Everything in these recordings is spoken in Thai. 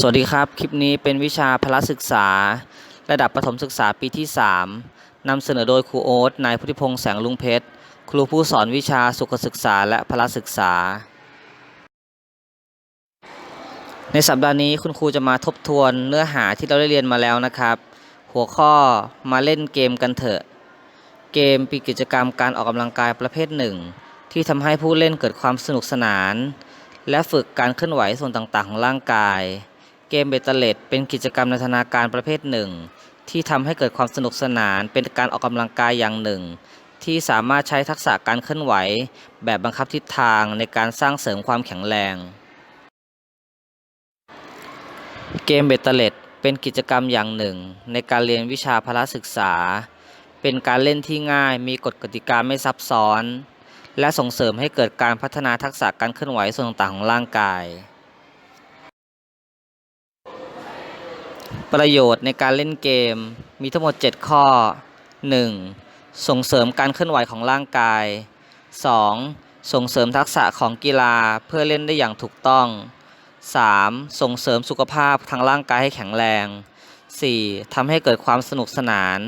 สวัสดีครับ คลิปนี้เป็นวิชาพละศึกษา ระดับประถมศึกษาปีที่ 3นำเสนอโดยครูโอ๊ตนายพุทธิพงษ์แสงลุงเพชร ครูผู้สอนวิชาสุขศึกษาและพละศึกษา ในสัปดาห์นี้คุณครูจะมาทบทวนเนื้อหาที่เราได้เรียนมาแล้วนะครับ หัวข้อมาเล่นเกมกันเถอะ เกมเป็นกิจกรรมการออกกำลังกายประเภทหนึ่งที่ทำให้ผู้เล่นเกิดความสนุกสนาน และฝึกการเคลื่อนไหวส่วนต่างๆ ของร่างกาย เกมเบตเตอร์เลดเป็นกิจกรรมนันทนาการประเภทหนึ่ง ที่ทำให้เกิดความสนุกสนานเป็นการออกกำลังกายอย่างหนึ่ง ที่สามารถใช้ทักษะการเคลื่อนไหว แบบบังคับทิศทางในการสร้างเสริมความแข็งแรง เกมเบตเตอร์เลดเป็นกิจกรรมอย่างหนึ่ง ในการเรียนวิชาพละศึกษา เป็นการเล่นที่ง่ายมีกฎกติกาไม่ซับซ้อน และส่งเสริมให้เกิดการพัฒนาทักษะการเคลื่อนไหวส่วนต่างๆของร่างกาย ประโยชน์ในการเล่นเกมมีทั้งหมด 7 ข้อ 1. ส่งเสริมการเคลื่อนไหวของร่างกาย 2. ส่งเสริมทักษะของกีฬาเพื่อเล่นได้อย่างถูกต้อง 3. ส่งเสริมสุขภาพทางร่างกายให้แข็งแรง 4. ทำให้เกิดความสนุกสนาน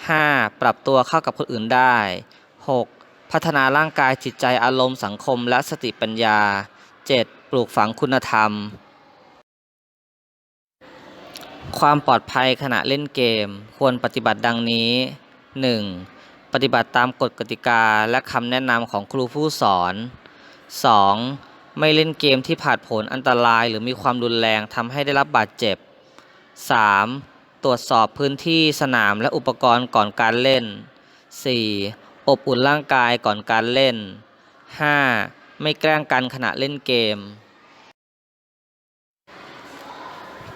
5. ปรับตัวเข้ากับคนอื่นได้ 6. พัฒนาร่างกายจิตใจอารมณ์สังคมและสติปัญญา 7. ปลูกฝังคุณธรรม ความปลอดภัยขณะเล่นเกม ควรปฏิบัติดังนี้ 1. ปฏิบัติตามกฎกติกาและคำแนะนำของครูผู้สอน 2. ไม่เล่นเกมที่ผาดผนอันตรายหรือมีความรุนแรงทำให้ได้รับบาดเจ็บ 3. ตรวจสอบพื้นที่สนามและอุปกรณ์ก่อนการเล่น 4. อบอุ่นร่างกายก่อนการเล่น 5. ไม่แกล้งกันขณะเล่นเกม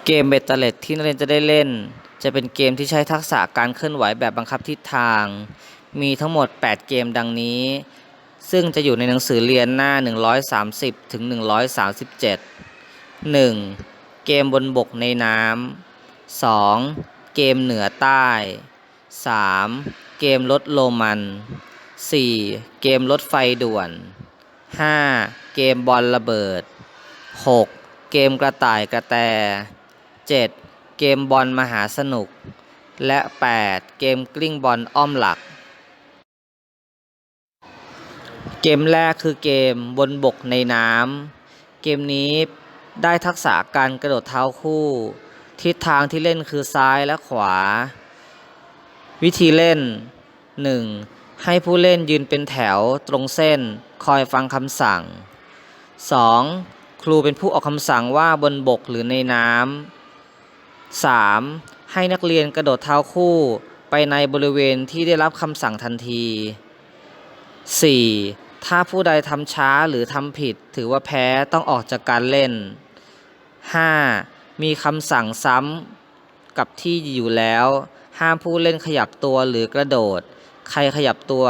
เกมเบตเตอร์เลดที่นักเรียนจะได้เล่น จะเป็นเกมที่ใช้ทักษะการเคลื่อนไหวแบบบังคับทิศทาง มีทั้งหมด 8 เกมดังนี้ ซึ่งจะอยู่ในหนังสือเรียนหน้า 130 ถึง 137 1. เกมบนบกในน้ำ 2. เกมเหนือใต้ 3. เกมรถโรมัน 4. เกมรถไฟด่วน 5. เกมบอลระเบิด 6. เกมกระต่ายกระแต 7. เกมบอลมหาสนุก และ 8. เกมกลิ้งบอลอ้อมหลัก เกมแรกคือเกมบนบกในน้ำ เกมนี้ได้ทักษะการกระโดดเท้าคู่ ทิศทางที่เล่นคือซ้ายและขวา วิธีเล่น 1. ให้ผู้เล่นยืนเป็นแถวตรงเส้น คอยฟังคำสั่ง 2. ครูเป็นผู้ออกคำสั่งว่าบนบกหรือในน้ำ 3. ให้นักเรียนกระโดดเท้าคู่ไปในบริเวณที่ได้รับคำสั่งทันที 4. ถ้าผู้ใดทำช้าหรือทำผิด ถือว่าแพ้ต้องออกจากการเล่น 5. มีคำสั่งซ้ำกับที่อยู่แล้ว ห้ามผู้เล่นขยับตัวหรือกระโดด ใครขยับตัว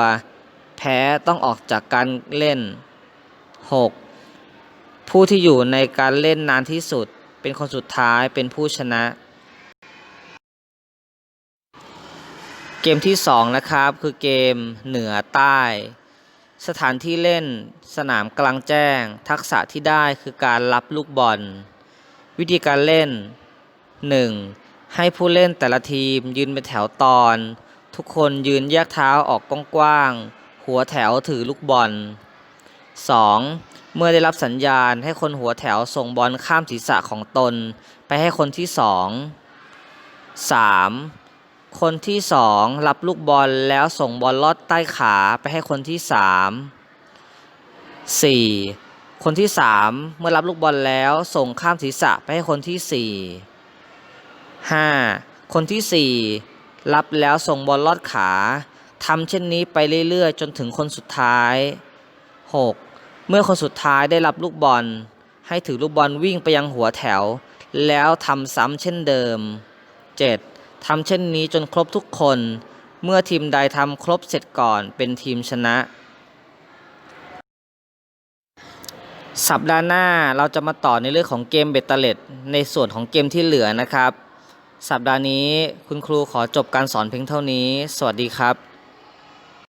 แพ้ต้องออกจากการเล่น 6. ผู้ที่อยู่ในการเล่นนานที่สุด เป็นคนสุดท้ายเป็นผู้ชนะ เกมที่ 2 นะครับ คือเกมเหนือใต้ สถานที่เล่นสนามกลางแจ้ง ทักษะที่ได้คือการรับลูกบอล วิธีการเล่น 1. ให้ผู้เล่นแต่ละทีมยืนเป็นแถวตอน ทุกคนยืนแยกเท้าออกกว้างๆ หัวแถวถือลูกบอล 2. เมื่อได้รับสัญญาณให้คนหัวแถวส่งบอลข้ามศีรษะของตน ไปให้คนที่ 2 3. คนที่ 2 รับลูกบอลแล้วส่งบอลลอดใต้ขาไปให้คนที่ 3 4. คนที่ 3 เมื่อรับลูกบอลแล้วส่งข้ามศีรษะไปให้คนที่ 4 5. คนที่ 4 รับแล้วส่งบอลลอดขาทำเช่นนี้ไปเรื่อยๆ จนถึงคนสุดท้าย 6. เมื่อคนสุดท้ายได้รับลูกบอล ให้ถือลูกบอลวิ่งไปยังหัวแถว แล้วทำซ้ำเช่นเดิม 7. ทำเช่นนี้จนครบทุกคน เมื่อทีมใดทำครบเสร็จก่อนเป็นทีมชนะ สัปดาห์หน้าเราจะมาต่อในเรื่องของเกมเบตเตอร์เลดในส่วนของเกมที่เหลือนะครับ สัปดาห์นี้คุณครูขอจบการสอนเพียงเท่านี้ สวัสดีครับ